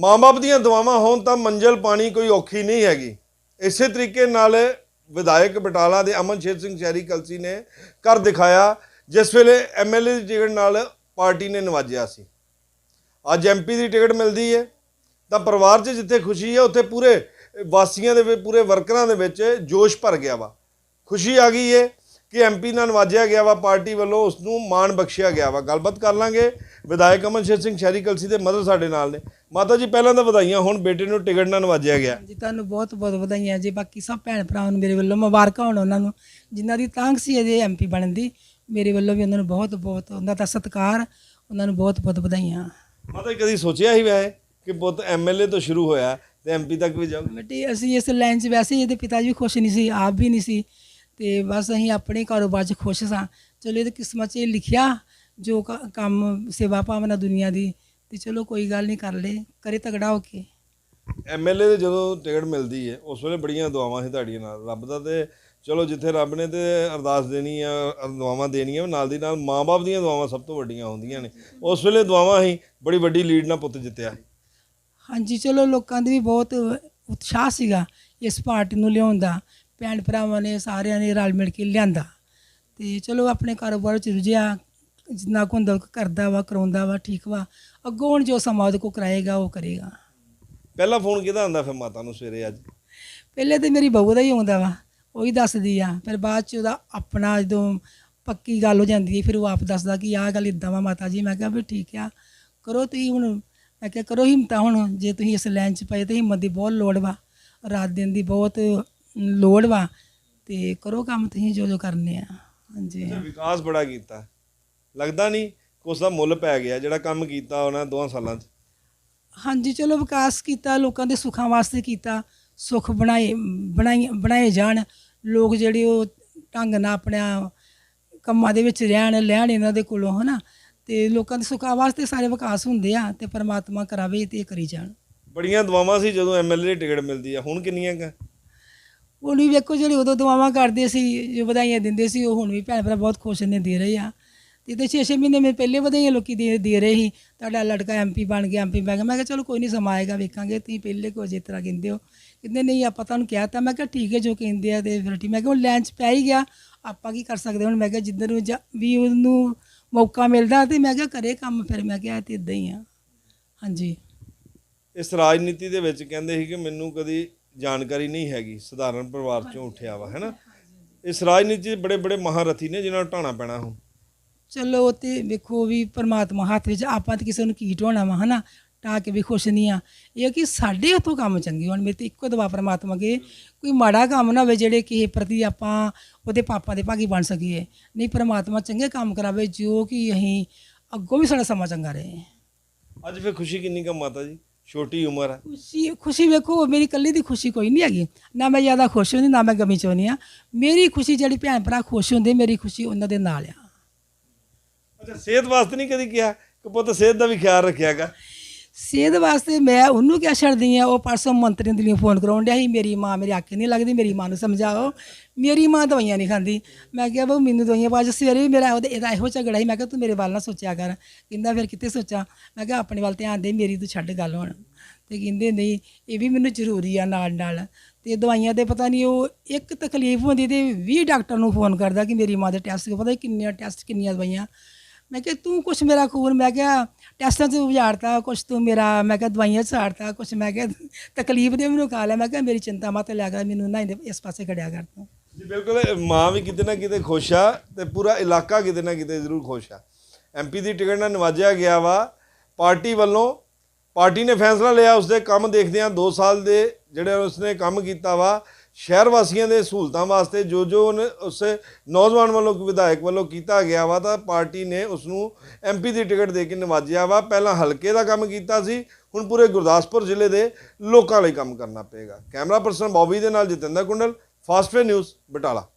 ਮਾਂ-ਬਾਪ ਦੀਆਂ ਦੁਆਵਾਂ ਹੋਣ ਤਾਂ ਮੰਜ਼ਲ ਪਾਣੀ ਕੋਈ ਔਖੀ ਨਹੀਂ ਹੈਗੀ। ਇਸੇ ਤਰੀਕੇ ਨਾਲ ਵਿਧਾਇਕ ਬਟਾਲਾ ਦੇ ਅਮਨਸ਼ੇਰ ਸਿੰਘ ਸ਼ਹਿਰੀ ਕਲਸੀ ਨੇ ਕਰ ਦਿਖਾਇਆ, ਜਿਸ ਵੇਲੇ ਐਮਐਲਏ ਦੀ ਟਿਕਟ ਨਾਲ ਪਾਰਟੀ ਨੇ ਨਵਾਜਿਆ ਸੀ। ਅੱਜ ਐਮਪੀ ਦੀ ਟਿਕਟ ਮਿਲਦੀ ਹੈ। ਤਾਂ ਪਰਿਵਾਰ 'ਚ ਜਿੱਥੇ ਖੁਸ਼ੀ ਹੈ, ਉੱਥੇ ਪੂਰੇ ਵਾਸੀਆਂ ਦੇ ਵਿੱਚ ਪੂਰੇ ਵਰਕਰਾਂ ਦੇ ਵਿੱਚ ਜੋਸ਼ ਭਰ ਗਿਆ ਵਾ। ਖੁਸ਼ੀ ਆ ਗਈ ਹੈ ਕਿ ਐਮਪੀ ਨਾਲ ਨਵਾਜਿਆ ਗਿਆ ਵਾ ਪਾਰਟੀ ਵੱਲੋਂ ਉਸ ਨੂੰ ਮਾਣ ਬਖਸ਼ਿਆ ਗਿਆ ਵਾ। ਗੱਲਬਾਤ ਕਰ ਲਾਂਗੇ। ਵਿਧਾਇਕ ਅਮਨਸ਼ੇਰ ਸਿੰਘ ਸ਼ਹਿਰੀ ਕਲਸੀ ਦੇ ਮਦਰ ਸਾਡੇ ਨਾਲ ਨੇ। ਮਾਤਾ ਜੀ ਪਹਿਲਾਂ ਤਾਂ ਵਧਾਈਆਂ ਹੁਣ ਬੇਟੇ ਨੂੰ ਟਿਕਟ ਨਾਲ ਨਵਾਜਿਆ ਗਿਆ। ਜੀ ਤੁਹਾਨੂੰ ਬਹੁਤ ਬਹੁਤ ਵਧਾਈਆਂ ਜੀ। ਬਾਕੀ ਸਭ ਭੈਣ ਭਰਾਵਾਂ ਨੂੰ ਮੇਰੇ ਵੱਲੋਂ ਮੁਬਾਰਕਾਂ ਹੋਣ ਉਹਨਾਂ ਨੂੰ ਜਿਨ੍ਹਾਂ ਦੀ ਤਾਂਘ ਸੀ ਅਜੇ ਐਮਪੀ ਬਣਨ ਦੀ। ਮੇਰੇ ਵੱਲੋਂ ਵੀ ਉਹਨਾਂ ਨੂੰ ਬਹੁਤ ਬਹੁਤ ਉਹਨਾਂ ਦਾ ਸਤਿਕਾਰ ਉਹਨਾਂ ਨੂੰ ਬਹੁਤ ਬਹੁਤ ਵਧਾਈਆਂ। ਮਾਤਾ ਜੀ ਕਦੀ ਸੋਚਿਆ ਹੀ ਵੈਸੇ ਕਿ ਪੁੱਤ ਐਮਐਲਏ ਤੋਂ ਸ਼ੁਰੂ ਹੋਇਆ ਤੇ ਐਮਪੀ ਤੱਕ ਵੀ ਜਾਊ? ਬੇਟੀ ਅਸੀਂ ਇਸ ਲਾਈਨ 'ਚ ਵੈਸੇ ਇਹਦੇ ਪਿਤਾ ਜੀ ਖੁਸ਼ ਨਹੀਂ ਸੀ ਆਪ ਵੀ ਨਹੀਂ ਸੀ। ਤੇ ਬਸ ਅਸੀਂ ਆਪਣੇ ਕਾਰੋਬਾਰ 'ਚ ਖੁਸ਼ ਸਾਂ। ਚਲੋ ਇਹਦੇ ਕਿਸਮਤ 'ਚ ਇਹ ਲਿਖਿਆ ਜੋ ਕ- ਕੰਮ ਸੇਵਾ ਭਾਵਨਾ ਦੁਨੀਆ ਦੀ ਤੇ ਚਲੋ ਕੋਈ ਗੱਲ ਨਹੀਂ ਕਰ ਲੇ ਕਰੇ ਤਗੜਾ ਹੋ ਕੇ। ਐਮਐਲਏ ਦੇ ਜਦੋਂ ਟਿਕਟ ਮਿਲਦੀ ਹੈ ਉਸ ਵੇਲੇ ਬੜੀਆਂ ਦੁਆਵਾਂ ਸੀ ਤੁਹਾਡੀਆਂ ਨਾਲ ਰੱਬ ਦਾ ਤੇ ਚਲੋ ਜਿੱਥੇ ਰੱਬ ਨੇ ਤੇ ਅਰਦਾਸ ਦੇਣੀ ਆ ਅਰ ਦੁਆਵਾਂ ਦੇਣੀਆਂ ਨਾਲ ਦੀ ਨਾਲ ਮਾਂ-ਬਾਪ ਦੀਆਂ ਦੁਆਵਾਂ ਸਭ ਤੋਂ ਵੱਡੀਆਂ ਹੁੰਦੀਆਂ ਨੇ। ਉਸ ਵੇਲੇ ਦੁਆਵਾਂ ਹੀ ਬੜੀ ਵੱਡੀ ਲੀਡ ਨਾਲ ਪੁੱਤ ਜਿੱਤਿਆ। ਹਾਂਜੀ ਚਲੋ ਲੋਕਾਂ ਦੇ ਵੀ ਬਹੁਤ ਉਤਸ਼ਾਹ ਸੀਗਾ ਇਸ ਪਾਰਟੀ ਨੂੰ ਲਿਆਉਣ ਦਾ। ਭੈਣ ਭਰਾਵਾਂ ਨੇ ਸਾਰਿਆਂ ਨੇ ਰਲ ਮਿਲ ਕੇ ਲਿਆਂਦਾ। ਤੇ ਚਲੋ ਆਪਣੇ ਕਾਰੋਬਾਰ ਚ ਰੁਝਿਆ ਜਿੰਨਾ ਕੁ ਹੁੰਦਾ ਕਰਦਾ ਵਾ ਕਰਾਉਂਦਾ ਵਾ ਠੀਕ ਵਾ। ਅੱਗੋਂ ਹੁਣ ਜੋ ਸਮਾਂ ਉਹਦੇ ਕੋ ਕਰਾਏਗਾ ਉਹ ਕਰੇਗਾ। ਪਹਿਲਾ ਫੋਨ ਕਿਹਦਾ ਆਂਦਾ ਫਿਰ ਮਾਤਾ ਨੂੰ ਸਵੇਰੇ ਅੱਜ? ਪਹਿਲੇ ਤੇ ਮੇਰੀ ਬਹੂ ਦਾ ਹੀ ਆਉਂਦਾ ਵਾ ਉਹ ਹੀ ਦੱਸਦੀ ਆ। ਫਿਰ ਬਾਅਦ ਚ ਉਹਦਾ ਆਪਣਾ ਜਦੋਂ ਪੱਕੀ ਗੱਲ ਹੋ ਜਾਂਦੀ ਹੈ ਫਿਰ ਉਹ ਆਪ ਦੱਸਦਾ ਕਿ ਆਹ ਗੱਲ ਇਦਾਂ ਵਾ ਮਾਤਾ ਜੀ। ਮੈਂ ਕਿਹਾ ਵੀ ਠੀਕ ਆ ਕਰੋ ਤੁਸੀਂ ਹੁਣ ਮੈਂ ਕਿਹਾ ਕਰੋ ਹਿੰਮਤਾਂ ਹੁਣ ਜੇ ਤੁਸੀਂ ਇਸ ਲਾਈਨ 'ਚ ਪਏ ਤੇ ਹਿੰਮਤ ਦੀ ਬਹੁਤ ਲੋੜ ਵਾ। ਰਾਤ ਦਿਨ ਦੀ ਬਹੁਤ ਲੋੜ ਵਾ ਤੇ ਕਰੋ ਕੰਮ ਤੁਸੀਂ ਜੋ ਜੋ ਕਰਨੇ ਆ। ਹਾਂਜੀ। ਤੇ ਵਿਕਾਸ ਬੜਾ ਕੀਤਾ। ਲੱਗਦਾ ਨਹੀਂ ਕੁਛ ਦਾ ਮੁੱਲ ਪੈ ਗਿਆ ਜਿਹੜਾ ਕੰਮ ਕੀਤਾ ਉਹਨਾਂ ਦੋਹਾਂ ਸਾਲਾਂ 'ਚ? ਹਾਂਜੀ ਚਲੋ ਵਿਕਾਸ ਕੀਤਾ ਲੋਕਾਂ ਦੇ ਸੁੱਖਾਂ ਵਾਸਤੇ ਕੀਤਾ ਸੁੱਖ ਬਣਾਏ ਬਣਾਈ ਬਣਾਏ ਜਾਣ। ਲੋਕ ਜਿਹੜੇ ਉਹ ਢੰਗ ਨਾਲ ਆਪਣਾ ਕੰਮਾਂ ਦੇ ਵਿੱਚ ਰਹਿਣ ਲੈਣ ਇਹਨਾਂ ਦੇ ਕੋਲੋਂ ਹਨਾ? ਤੇ ਲੋਕਾਂ ਦੇ ਸੁੱਖਾਂ ਵਾਸਤੇ ਸਾਰੇ ਵਿਕਾਸ ਹੁੰਦੇ ਆ ਤੇ ਪਰਮਾਤਮਾ ਕਰਾਵੇ ਤੇ ਕਰੀ ਜਾਣ। ਬੜੀਆਂ ਦੁਆਵਾਂ ਸੀ ਜਦੋਂ ਐਮਐਲਏ ਦੀ ਟਿਕਟ ਮਿਲਦੀ ਆ। ਹੁਣ ਕਿੰਨੀਆਂ ਕ ਹੁਣ ਵੀ ਵੇਖੋ ਜਿਹੜੇ ਉਦੋਂ ਦੁਆਵਾਂ ਕਰਦੇ ਸੀ, ਜੋ ਵਧਾਈਆਂ ਦਿੰਦੇ ਸੀ, ਉਹ ਹੁਣ ਵੀ ਭੈਣ ਭਰਾ ਬਹੁਤ ਖੁਸ਼ ਨੇ, ਦੇ ਰਹੇ ਆ। ਤੇ ਤੇ 6-6 ਮਹੀਨੇ ਮੇਰੇ ਪਹਿਲੇ ਵਧਾਈਆਂ ਲੋਕੀ ਦੇ ਦੇ ਰਹੇ ਸੀ। ਤੁਹਾਡਾ ਲੜਕਾ ਐਮਪੀ ਬਣ ਗਿਆ ਐਮਪੀ ਬਣ ਗਿਆ। ਮੈਂ ਕਿਹਾ, ਚਲੋ ਕੋਈ ਨਹੀਂ ਸਮਾਂ ਆਏਗਾ, ਵੇਖਾਂਗੇ। ਤੁਸੀਂ ਪਹਿਲੇ ਕੋ ਜਿਸ ਤਰ੍ਹਾਂ ਕਹਿੰਦੇ ਹੋ। ਕਹਿੰਦੇ, ਨਹੀਂ, ਆਪਾਂ ਤੁਹਾਨੂੰ ਕਿਹਾ ਤਾਂ, ਮੈਂ ਕਿਹਾ, ਠੀਕ ਹੈ, ਜੋ ਕਹਿੰਦੇ ਆ ਤੇ ਫਿਰ ਠੀਕ। ਮੈਂ ਕਿਹਾ, ਹੁਣ ਲੈਂਚ ਪੈ ਹੀ ਗਿਆ। ਆਪਾਂ ਕੀ ਕਰ ਸਕਦੇ ਹੁਣ? ਮੈਂ ਕਿਹਾ, ਜਿੱਧਰ ਨੂੰ ਜਾ- ਵੀ ਉਹਨੂੰ ਮੌਕਾ ਮਿਲਦਾ ਤੇ ਮੈਂ ਕਿਹਾ, ਕਰੇ ਕੰਮ ਫਿਰ। ਮੈਂ ਕਿਹਾ ਤੇ ਇਦਾਂ ਹੀ ਆ। ਹਾਂਜੀ। ਇਸ ਰਾਜਨੀਤੀ ਦੇ ਵਿੱਚ ਕਹਿੰਦੇ ਸੀ ਕਿ ਮੈਨੂੰ ਕਦੀ ਜਾਣਕਾਰੀ ਨਹੀਂ ਹੈਗੀ ਸਧਾਰਨ ਪਰਿਵਾਰ ਚੋਂ ਉੱਠਿਆ ਵਾ ਹੈਨਾ? ਇਸ ਰਾਜਨੀਤੀ 'ਚ ਬੜੇ ਬੜੇ ਮਹਾਰਥੀ ਨੇ ਜਿਨ੍ਹਾਂ ਨੂੰ ਢਾਣਾ ਪੈਣਾ ਹੁਣ। ਚਲੋ ਉਹ ਤੇ ਵੇਖੋ ਵੀ ਪਰਮਾਤਮਾ ਹੱਥ ਵਿੱਚ ਆਪਾਂ ਤੇ ਕਿਸੇ ਨੂੰ ਕੀ ਢੋਣਾ ਵਾ ਹਨਾ? ਢਾਹ ਕੇ ਵੀ ਖੁਸ਼ ਨਹੀਂ ਆ। ਇਹ ਕਿ ਸਾਡੇ ਹੱਥੋਂ ਕੰਮ ਚੰਗੇ ਹੋਣ ਮੇਰੇ ਤੇ ਇੱਕੋ ਦਵਾ ਪਰਮਾਤਮਾ ਕੇ ਕੋਈ ਮਾੜਾ ਕੰਮ ਨਾ ਹੋਵੇ ਜਿਹੜੇ ਕਿਸੇ ਪ੍ਰਤੀ ਆਪਾਂ ਉਹਦੇ ਪਾਪਾ ਦੇ ਭਾਗੀ ਬਣ ਸਕੀਏ। ਨਹੀਂ ਪਰਮਾਤਮਾ ਚੰਗੇ ਕੰਮ ਕਰਾਵੇ ਜੋ ਕਿ ਅਸੀਂ ਅੱਗੋਂ ਵੀ ਸਾਡਾ ਸਮਾਂ ਚੰਗਾ ਰਹੇ। ਅੱਜ ਫਿਰ ਖੁਸ਼ੀ ਕਿੰਨੀ ਕਮ ਮਾਤਾ ਜੀ? ਛੋਟੀ ਉਮਰ ਹੈ। ਖੁਸ਼ੀ ਖੁਸ਼ੀ ਵੇਖੋ ਮੇਰੀ ਇਕੱਲੀ ਦੀ ਖੁਸ਼ੀ ਕੋਈ ਨਹੀਂ ਹੈਗੀ। ਨਾ ਮੈਂ ਜ਼ਿਆਦਾ ਖੁਸ਼ ਹੁੰਦੀ ਨਾ ਮੈਂ ਗਮੀ ਚ ਹੁੰਦੀ ਆ ਮੇਰੀ ਖੁਸ਼ੀ ਜਿਹੜੀ ਭੈਣ ਭਰਾ ਖੁਸ਼ ਹੁੰਦੇ ਮੇਰੀ ਖੁਸ਼ੀ ਉਹਨਾਂ ਦੇ ਨਾਲ ਆ। ਅੱਛਾ ਸਿਹਤ ਵਾਸਤੇ ਨਹੀਂ ਕਦੀ ਕਿਹਾ? ਕਿ ਪੁੱਤ ਸਿਹਤ ਦਾ ਵੀ ਖਿਆਲ ਰੱਖਿਆਗਾ। ਸਿਹਤ ਵਾਸਤੇ ਮੈਂ ਉਹਨੂੰ ਕਿਆ ਛੱਡਦੀ ਆ, ਉਹ ਪਰਸੋਂ ਮੰਤਰੀ ਦੇ ਲਈ ਫੋਨ ਕਰਾਉਣ ਡਿਆ ਸੀ, ਮੇਰੀ ਮਾਂ ਮੇਰੇ ਆਖੇ ਨਹੀਂ ਲੱਗਦੀ, ਮੇਰੀ ਮਾਂ ਨੂੰ ਸਮਝਾਓ। ਮੇਰੀ ਮਾਂ ਦਵਾਈਆਂ ਨਹੀਂ ਖਾਂਦੀ। ਮੈਂ ਕਿਹਾ ਬਹੂ ਮੈਨੂੰ ਦਵਾਈਆਂ ਬਾਅਦ 'ਚ ਸਵੇਰੇ ਵੀ ਮੇਰਾ ਉਹਦੇ ਇਹਦਾ ਇਹੋ ਝਗੜਾ ਸੀ, ਮੈਂ ਕਿਹਾ ਤੂੰ ਮੇਰੇ ਵੱਲ ਨਾ ਸੋਚਿਆ ਕਰ। ਕਹਿੰਦਾ ਫਿਰ ਕਿੱਥੇ ਸੋਚਾਂ? ਮੈਂ ਕਿਹਾ ਆਪਣੇ ਵੱਲ ਧਿਆਨ ਦੇ, ਮੇਰੀ ਤੂੰ ਛੱਡ ਗੱਲ ਹੁਣ। ਤੇ ਕਹਿੰਦੇ ਨਹੀਂ, ਇਹ ਵੀ ਮੈਨੂੰ ਜ਼ਰੂਰੀ ਆ ਨਾਲ ਨਾਲ। ਤੇ ਦਵਾਈਆਂ ਦੇ ਪਤਾ ਨਹੀਂ ਉਹ ਇੱਕ ਤਕਲੀਫ ਹੁੰਦੀ ਤੇ 20 ਡਾਕਟਰ ਨੂੰ ਫੋਨ ਕਰਦਾ ਕਿ ਮੇਰੀ ਮਾਂ ਦੇ ਟੈਸਟ ਪਤਾ ਨਹੀਂ ਕਿੰਨੀਆਂ ਟੈਸਟ ਕਿੰਨੀਆਂ ਦਵਾਈਆਂ। ਮੈਂ ਕਿਹਾ, ਤੂੰ ਕੁਛ ਮੇਰਾ ਖੂਨ ਮੈਂ ਕਿਹਾ, ਟੈਸਟਾਂ 'ਚ ਉਜਾੜਤਾ, ਕੁਛ ਤੂੰ ਮੇਰਾ, ਮੈਂ ਕਿਹਾ, ਦਵਾਈਆਂ 'ਚ ਸਾੜਤਾ, ਕੁਛ ਮੈਂ ਕਿਹਾ, ਤਕਲੀਫ ਦੇ ਮੈਨੂੰ ਖਾ ਲਿਆ। ਮੈਂ ਕਿਹਾ, ਮੇਰੀ ਚਿੰਤਾ ਮਤ ਲਿਆ ਕਰ, ਮੈਨੂੰ ਨਾ ਇਸ ਪਾਸੇ ਖੜਿਆ ਕਰ ਤੂੰ। ਜੀ, ਬਿਲਕੁਲ ਮਾਂ ਵੀ ਕਿਤੇ ਨਾ ਕਿਤੇ ਖੁਸ਼ ਆ ਤੇ ਪੂਰਾ ਇਲਾਕਾ ਕਿਤੇ ਨਾ ਕਿਤੇ ਜ਼ਰੂਰ ਖੁਸ਼ ਆ। ਐਮਪੀ ਦੀ ਟਿਕਟ ਨਾਲ ਨਵਾਜਿਆ ਗਿਆ ਵਾ। ਪਾਰਟੀ ਵੱਲੋਂ, ਪਾਰਟੀ ਨੇ ਫੈਸਲਾ ਲਿਆ, ਉਸਦੇ ਕੰਮ ਦੇਖਦਿਆਂ 2 ਸਾਲ ਦੇ ਜਿਹੜੇ ਉਸਨੇ ਕੰਮ ਕੀਤਾ ਵਾ ਸ਼ਹਿਰ ਵਾਸੀਆਂ ਦੇ ਸਹੂਲਤਾਂ ਵਾਸਤੇ ਜੋ ਜੋ ਉਹਨੇ ਉਸ ਨੌਜਵਾਨ ਵੱਲੋਂ ਵਿਧਾਇਕ ਵੱਲੋਂ ਕੀਤਾ ਗਿਆ ਵਾ ਤਾਂ ਪਾਰਟੀ ਨੇ ਉਸ ਨੂੰ ਐਮਪੀ ਦੀ ਟਿਕਟ ਦੇ ਕੇ ਨਿਵਾਜਿਆ ਵਾ। ਪਹਿਲਾਂ ਹਲਕੇ ਦਾ ਕੰਮ ਕੀਤਾ ਸੀ, ਹੁਣ ਪੂਰੇ ਗੁਰਦਾਸਪੁਰ ਜ਼ਿਲ੍ਹੇ ਦੇ ਲੋਕਾਂ ਲਈ ਕੰਮ ਕਰਨਾ ਪਏਗਾ। ਕੈਮਰਾ ਪਰਸਨ ਬੌਬੀ ਦੇ ਨਾਲ ਜਤਿੰਦਰ ਕੁੰਡਲ, ਫਾਸਟ ਨਿਊਜ਼, ਬਟਾਲਾ।